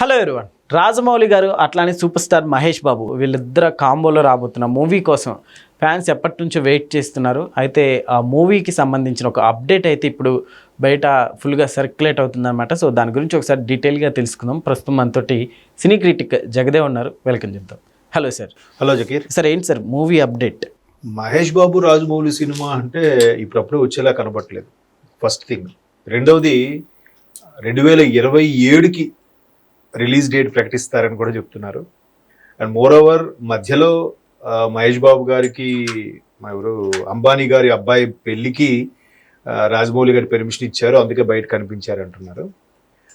Hello everyone Rajamouli గారు అట్లానే super star Mahesh Babu వీళ్ళిద్దరు కాంబోలో రాబోతున్న మూవీ కోసం ఫ్యాన్స్ ఎప్పటి నుంచో వెయిట్ చేస్తున్నారు. అయితే ఆ మూవీకి సంబంధించిన ఒక అప్డేట్ అయితే ఇప్పుడు బయట ఫుల్గా సర్క్యులేట్ అవుతుందన్నమాట. సో దాని గురించి ఒకసారి డీటెయిల్గా తెలుసుకుందాం. ప్రస్తుతం మనతోటి సినీ క్రిటిక్ జగదే ఉన్నారు. వెల్కమ్ చేద్దాం hello sir hello Zakir. Sir ఏంటి sir movie update Mahesh Babu Rajamouli cinema అంటే ఇప్పుడప్పుడే వచ్చేలా కనబట్టలేదు ఫస్ట్ థింగ్ రెండవది రెండు వేల ఇరవై ఏడుకి రిలీజ్ డేట్ ప్రకటిస్తారని కూడా చెప్తున్నారు. అండ్ మోర్ ఓవర్ మధ్యలో మహేష్ బాబు గారికి మా ఎవరు అంబానీ గారి అబ్బాయి పెళ్ళికి రాజమౌళి గారి పెర్మిషన్ ఇచ్చారు. అందుకే బయట కనిపించారు అంటున్నారు.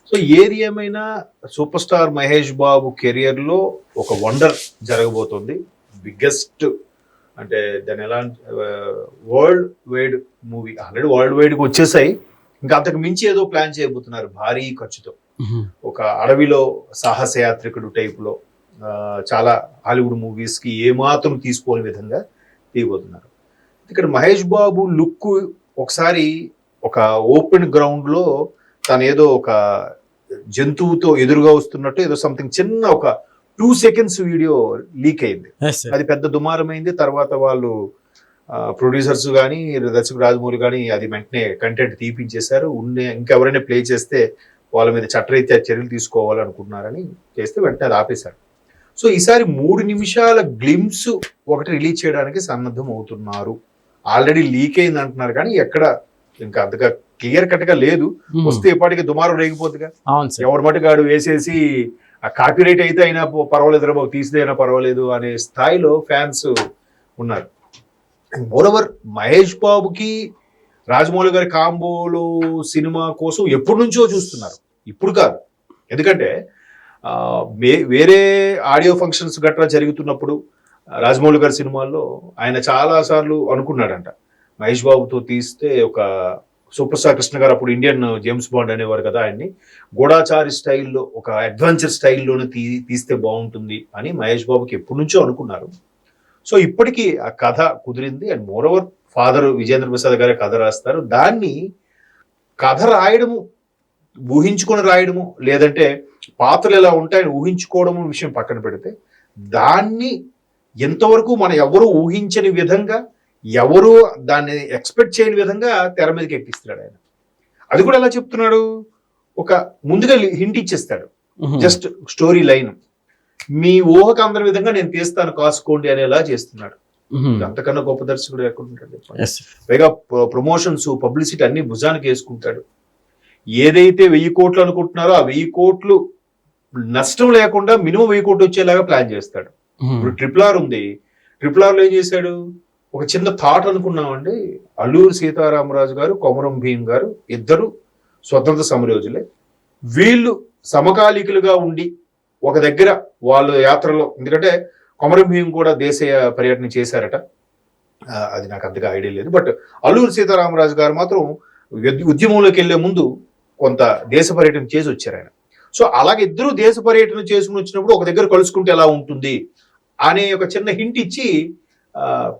సో ఏది ఏమైనా సూపర్ స్టార్ మహేష్ బాబు కెరియర్లో ఒక వండర్ జరగబోతోంది. బిగ్గెస్ట్ అంటే దాని ఎలా world wide movie already world వైడ్కి వచ్చేసాయి. ఇంకా అంతకు మించి ఏదో ప్లాన్ చేయబోతున్నారు. భారీ ఖర్చుతో. ఒక అడవిలో సాహసయాత్రికుడు టైపులో చాలా హాలీవుడ్ మూవీస్కి ఏమాత్రం తీసుకోని విధంగా తీయబోతున్నారు ఇక్కడ మహేష్ బాబు లుక్ ఒకసారి ఒక ఓపెన్ గ్రౌండ్లో తను ఏదో ఒక జంతువుతో ఎదురుగా వస్తున్నట్టు ఏదో సంథింగ్ చిన్న ఒక టూ సెకండ్స్ వీడియో లీక్ అయింది. అది పెద్ద దుమారమైంది తర్వాత వాళ్ళు ప్రొడ్యూసర్స్ కానీ దర్శకుడు రాజమౌళి కానీ అది వెంటనే కంటెంట్ తీపించేశారు ఉండే ఇంకెవరైనా ప్లే చేస్తే వాళ్ళ మీద చట్టరీత్యా చర్యలు తీసుకోవాలనుకుంటున్నారని చేస్తే వెంటనే అది ఆపేశారు. సో ఈసారి మూడు నిమిషాల గ్లిమ్స్ ఒకటి రిలీజ్ చేయడానికి సన్నద్ధం అవుతున్నారు. ఆల్రెడీ లీక్ అయింది అంటున్నారు కానీ ఎక్కడ ఇంకా అంతగా క్లియర్ కట్గా లేదు వస్తే ఇప్పటికి దుమారం రేగిపోతుందిగా ఎవరి మటుగాడు వేసేసి ఆ కాపీరైట్ అయితే అయినా పర్వాలేదు బాబు తీసిదే అయినా పర్వాలేదు అనే స్థాయిలో ఫ్యాన్స్ ఉన్నారు. మోరవర్ మహేష్ బాబుకి రాజమౌళి గారి కాంబోలో సినిమా కోసం ఎప్పటి నుంచో చూస్తున్నారు. ఇప్పుడు కాదు. ఎందుకంటే వేరే ఆడియో ఫంక్షన్స్ గట్రా జరుగుతున్నప్పుడు రాజమౌళి గారి సినిమాల్లో ఆయన చాలా సార్లు అనుకున్నాడంట. మహేష్ బాబుతో తీస్తే ఒక సూపర్ స్టార్ కృష్ణ గారు అప్పుడు ఇండియన్ జేమ్స్ బాండ్ అనేవారు కదా ఆయన్ని గూఢాచారి స్టైల్లో ఒక అడ్వెంచర్ స్టైల్లోనే తీ తీస్తే బాగుంటుంది అని మహేష్ బాబుకి ఎప్పటి నుంచో అనుకున్నారు. సో ఇప్పటికీ ఆ కథ కుదిరింది. And moreover father Vijayendra Prasad గారి కథ రాస్తారు. దాన్ని కథ రాయడము ఊహించుకొని రాయడము లేదంటే పాత్రలు ఎలా ఉంటాయని ఊహించుకోవడము విషయం పక్కన పెడితే దాన్ని ఎంతవరకు మనం ఎవరు ఊహించని విధంగా ఎవరు దాన్ని ఎక్స్పెక్ట్ చేయని విధంగా తెర మీదకి ఎక్కిస్తున్నాడు ఆయన. అది కూడా ఎలా చెప్తున్నాడు? ఒక ముందుగా హింట్ ఇచ్చేస్తాడు. జస్ట్ స్టోరీ లైన్ మీ ఊహకు అందరి విధంగా నేను తీస్తాను కాసుకోండి అనేలా చేస్తున్నాడు. అంతకన్నా గొప్ప దర్శకుడు చెప్పండి? ఎస్ పైగా ప్రమోషన్స్ పబ్లిసిటీ అన్ని భుజానికి వేసుకుంటాడు. ఏదైతే వెయ్యి కోట్లు అనుకుంటున్నారో ఆ వెయ్యి కోట్లు నష్టం లేకుండా మినిమం వెయ్యి కోట్లు వచ్చేలాగా ప్లాన్ చేస్తాడు. ఇప్పుడు ట్రిపుల్ ఆర్ ఉంది. ట్రిపుల్ ఆర్లో ఏం చేశాడు? ఒక చిన్న థాట్ అనుకున్నామండి. అల్లూరు సీతారామరాజు గారు కొమరం భీం గారు ఇద్దరు స్వతంత్ర సమరయోజులే వీళ్ళు సమకాలీకులుగా ఉండి ఒక దగ్గర వాళ్ళ యాత్రలో ఎందుకంటే కొమరం భీం కూడా దేశీయ పర్యటన చేశారట. అది నాకు అంతగా ఐడియా లేదు. బట్ అల్లూరు సీతారామరాజు గారు మాత్రం ఉద్య- ఉద్యమంలోకి వెళ్ళే ముందు కొంత దేశ పర్యటన చేసి వచ్చారు ఆయన. సో అలాగే ఇద్దరు దేశ పర్యటన చేసుకుని వచ్చినప్పుడు ఒక దగ్గర కలుసుకుంటే ఎలా ఉంటుంది అనే ఒక చిన్న హింట్ ఇచ్చి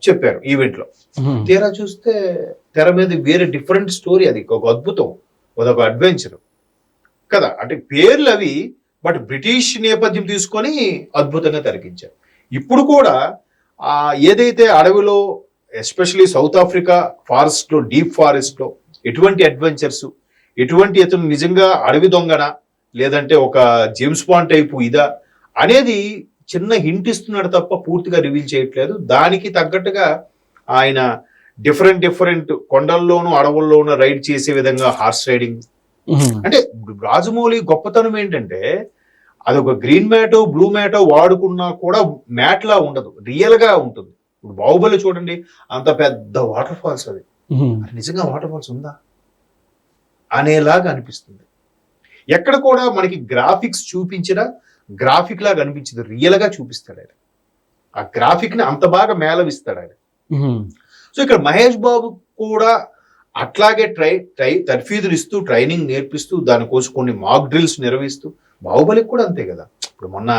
చెప్పారు ఈవెంట్లో. తీరా చూస్తే తెర మీద వేరే డిఫరెంట్ స్టోరీ అది. ఒక అద్భుతం. అదొక అడ్వెంచర్ కదా? అంటే పేర్లు అవి బట్ బ్రిటిష్ నేపథ్యం తీసుకొని అద్భుతంగా తెరకించారు ఇప్పుడు కూడా ఆ ఏదైతే అడవిలో ఎస్పెషలీ సౌత్ ఆఫ్రికా ఫారెస్ట్లో డీప్ ఫారెస్ట్లో ఎటువంటి అడ్వెంచర్స్ ఎటువంటి ఇతను నిజంగా అడవి దొంగన? లేదంటే ఒక జేమ్స్ బాండ్ టైపు ఇదా? అనేది చిన్న హింట్ ఇస్తున్నాడు తప్ప పూర్తిగా రివీల్ చేయట్లేదు. దానికి తగ్గట్టుగా ఆయన డిఫరెంట్ డిఫరెంట్ కొండల్లోనూ అడవుల్లోనూ రైడ్ చేసే విధంగా హార్స్ రైడింగ్ అంటే రాజమౌళి గొప్పతనం ఏంటంటే అదొక గ్రీన్ మ్యాటో బ్లూ మ్యాటో వాడుకున్నా కూడా మ్యాట్ లా ఉండదు. రియల్గా ఉంటుంది. ఇప్పుడు బాహుబలి చూడండి అంత పెద్ద వాటర్ ఫాల్స్ అది నిజంగా వాటర్ ఫాల్స్ ఉందా? అనేలాగా అనిపిస్తుంది. ఎక్కడ కూడా మనకి గ్రాఫిక్స్ చూపించిన గ్రాఫిక్ లాగా అనిపించదు. రియల్గా చూపిస్తాడు ఆయన. ఆ గ్రాఫిక్ని అంత బాగా మేళవిస్తాడు ఆయన. సో ఇక్కడ మహేష్ బాబు కూడా అట్లాగే ట్రై ట్రై తర్ఫీదులు ఇస్తూ ట్రైనింగ్ నేర్పిస్తూ దానికోసం కొన్ని మాక్ డ్రిల్స్ నిర్వహిస్తూ బాహుబలికి కూడా అంతే కదా. ఇప్పుడు మొన్న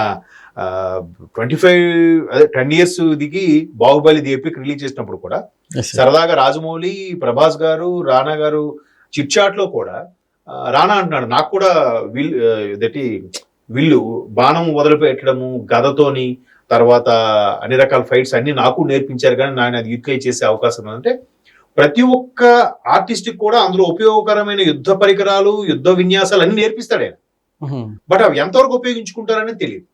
ట్వంటీ ఫైవ్ అదే టెన్ ఇయర్స్ దిగి బాహుబలి ది ఎపిక్ రిలీజ్ చేసినప్పుడు కూడా సరదాగా రాజమౌళి ప్రభాస్ గారు రానా గారు చిట్ చాట్లో కూడా రానా అంటున్నాడు నాకు కూడా వీల్ ఇదటి వీళ్ళు బాణం వదిలిపెట్టడము గదతోని తర్వాత అన్ని రకాల ఫైట్స్ అన్ని నాకు నేర్పించారు కానీ నేను అది యూటిలైజ్ చేసే అవకాశం ఉందంటే ప్రతి ఒక్క ఆర్టిస్ట్ కూడా అందులో ఉపయోగకరమైన యుద్ధ పరికరాలు యుద్ధ విన్యాసాలు అన్ని నేర్పిస్తాడు ఆయన. బట్ అవి ఎంతవరకు ఉపయోగించుకుంటారనేది తెలియదు.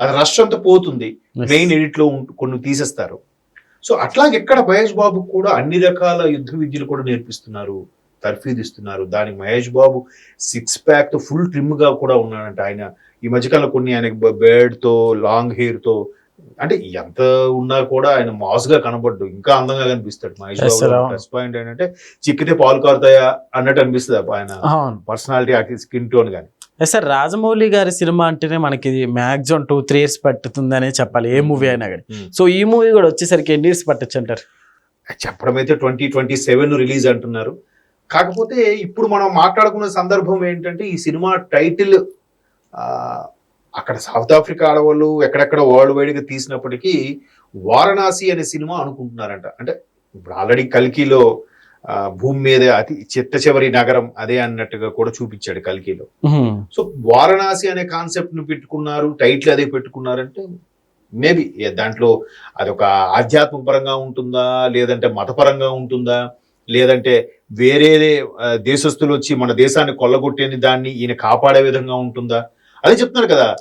అది రష్ అంతా పోతుంది మెయిన్ ఎడిట్లో ఉంట- కొన్ని తీసేస్తారు. సో అట్లాగే ఎక్కడ మహేష్ బాబు కూడా అన్ని రకాల యుద్ధ విద్యలు కూడా నేర్పిస్తున్నారు. తర్ఫీదు ఇస్తున్నారు దానికి మహేష్ బాబు సిక్స్ ప్యాక్తో ఫుల్ ట్రిమ్గా కూడా ఉన్నాడంట ఆయన. ఈ మధ్యకాలంలో కొన్ని ఆయన బేడ్తో లాంగ్ హెయిర్తో అంటే ఎంత ఉన్నా కూడా ఆయన మాస్గా కనబడ్డు. ఇంకా అందంగా కనిపిస్తాడు. మహేష్. బాబు ప్లస్ పాయింట్ ఏంటంటే చిక్కితే పాలు కారుతాయా అన్నట్టు అనిపిస్తుంది ఆయన పర్సనాలిటీ స్కిన్ టోన్ కానీ సార్ రాజమౌళి గారి సినిమా అంటేనే మనకి మ్యాక్సిమం టూ త్రీ ఇయర్స్ పట్టుతుందనే చెప్పాలి. ఏ మూవీ అయినా కానీ. Hmm. సో ఈ మూవీ కూడా వచ్చేసరికి ఎన్ని ఇయర్స్ పట్టచ్చు అంటారు? చెప్పడం అయితే ట్వంటీ ట్వంటీ సెవెన్ రిలీజ్ అంటున్నారు. కాకపోతే ఇప్పుడు మనం మాట్లాడుకున్న సందర్భం ఏంటంటే ఈ సినిమా టైటిల్ అక్కడ సౌత్ ఆఫ్రికా ఆడవాళ్ళు ఎక్కడెక్కడ వరల్డ్ వైడ్గా తీసినప్పటికీ వారణాసి అనే సినిమా అనుకుంటున్నారంట అంటే ఇప్పుడు ఆల్రెడీ కల్కిలో భూమి మీద అతి చిట్ట చివరి నగరం అదే అన్నట్టుగా కూడా చూపించాడు కల్కిలో. సో వారణాసి అనే కాన్సెప్ట్ను పెట్టుకున్నారు టైటిల్ అదే పెట్టుకున్నారంటే మేబీ దాంట్లో అదొక ఆధ్యాత్మిక పరంగా ఉంటుందా లేదంటే మతపరంగా ఉంటుందా లేదంటే వేరే దేశస్తులు వచ్చి మన దేశాన్ని కొల్లగొట్టేని దాన్ని ఈయన కాపాడే విధంగా ఉంటుందా? అదే చెప్తున్నారు కదా.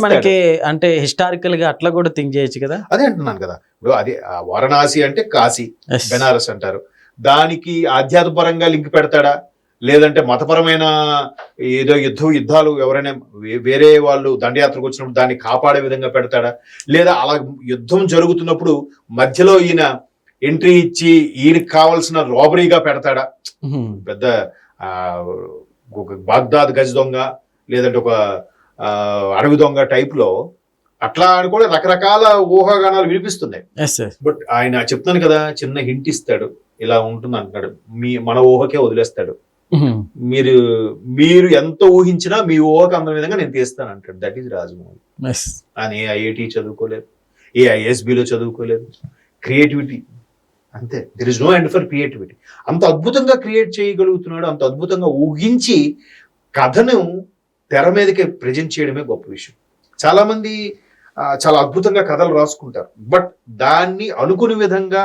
మనకి అంటే హిస్టారికల్గా అట్లా కూడా థింక్ చేయొచ్చు కదా? అదే అంటున్నాను కదా. ఇప్పుడు అదే వారణాసి అంటే కాశీ. బెనారస్ అంటారు. దానికి ఆధ్యాత్మపరంగా లింక్ పెడతాడా? లేదంటే మతపరమైన ఏదో యుద్ధ యుద్ధాలు ఎవరైనా వేరే వాళ్ళు దండయాత్రకు వచ్చినప్పుడు దాన్ని కాపాడే విధంగా పెడతాడా? లేదా అలా యుద్ధం జరుగుతున్నప్పుడు మధ్యలో ఈయన ఎంట్రీ ఇచ్చి ఈయనకి కావాల్సిన రాబరీగా పెడతాడా. పెద్ద ఒక బాగ్దాద్ గజ దొంగ లేదంటే ఒక అడవి దొంగ టైప్లో అట్లా అని కూడా రకరకాల ఊహాగానాలు వినిపిస్తున్నాయి. బట్ ఆయన చెప్తాను కదా చిన్న హింట్ ఇస్తాడు. ఇలా ఉంటుంది అంటున్నాడు. మీ మన ఊహకే వదిలేస్తాడు. మీరు మీరు ఎంత ఊహించినా మీ ఊహకు అంద విధంగా నేను తీస్తాను అంటాడు. That is Rajamouli. ఆయన ఏ ఐఐటి చదువుకోలేదు. ఏ ఐఎస్బిలో చదువుకోలేదు. క్రియేటివిటీ అంతే. There is no end for creativity అంత అద్భుతంగా క్రియేట్ చేయగలుగుతున్నాడు అంత అద్భుతంగా ఊహించి కథను తెర మీదకి ప్రజెంట్ చేయడమే గొప్ప విషయం. చాలా మంది ఆ, చాలా అద్భుతంగా కథలు రాసుకుంటారు. బట్ దాన్ని అనుకుని విధంగా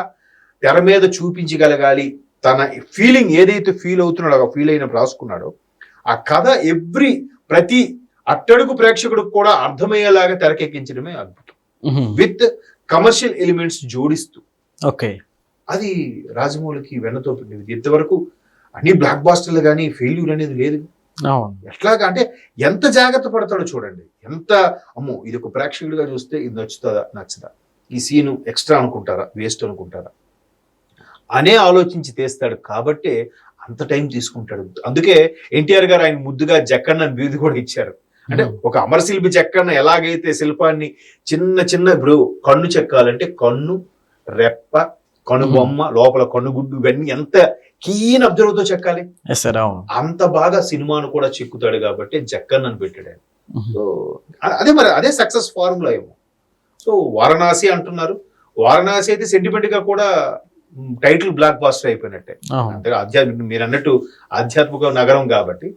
తెర మీద చూపించగలగాలి తన ఫీలింగ్ ఏదైతే ఫీల్ అవుతున్నాడో ఆ ఫీల్ అయినప్పుడు రాసుకున్నాడో ఆ కథ ఎవ్రీ ప్రతి అట్టడుగు ప్రేక్షకుడికి కూడా అర్థమయ్యేలాగా తెరకెక్కించడమే అద్భుతం. విత్ కమర్షియల్ ఎలిమెంట్స్ జోడిస్తూ. ఓకే అది రాజమౌళికి వెన్నతో పిండిది ఇంతవరకు అన్ని బ్లాక్ బాస్టర్లు కానీ ఫెయిల్యూర్ అనేది లేదు. ఎట్లాగా అంటే ఎంత జాగ్రత్త పడతాడో చూడండి. ఎంత అమ్మో ఇది ఒక ప్రేక్షకుడిగా చూస్తే ఇది నచ్చుతుందా? నచ్చదా? ఈ సీను ఎక్స్ట్రా అనుకుంటారా? వేస్ట్ అనుకుంటారా? అనే ఆలోచించి తీస్తాడు. కాబట్టే అంత టైం తీసుకుంటాడు. అందుకే ఎన్టీఆర్ గారు ఆయన ముద్దుగా జక్కన్న బీది కూడా ఇచ్చారు. అంటే ఒక అమరశిల్పి చెక్కన్న ఎలాగైతే శిల్పాన్ని చిన్న చిన్న ఇప్పుడు కన్ను చెక్కాలంటే కన్ను రెప్ప కనుబొమ్మ లోపల కనుగుడ్డు ఇవన్నీ ఎంత కీన్ అబ్జర్వ్తో చెక్కాలి అంత బాగా సినిమాను కూడా చెక్కుతాడు కాబట్టి జక్కన్నను పెట్టాడు ఆయన. ఉహుం. సో అదే మరి అదే సక్సెస్ ఫార్ములా ఏమో. సో వారణాసి అంటున్నారు. వారణాసి అయితే సెంటిమెంట్గా కూడా టైటిల్ బ్లాక్ బాస్టర్ అయిపోయినట్టే. అంటే ఆధ్యాత్మిక మీరు అన్నట్టు ఆధ్యాత్మిక నగరం కాబట్టి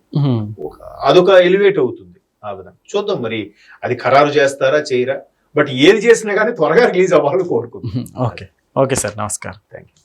అదొక ఎలివేట్ అవుతుంది ఆ విధంగా. చూద్దాం మరి అది ఖరారు చేస్తారా చేయరా? బట్ ఏది చేసినా కానీ త్వరగా రిలీజ్ అవ్వాలని కోరుకుంటున్నాం ఉహుం. ఓకే. ఓకే సార్ నమస్కారం. Thank you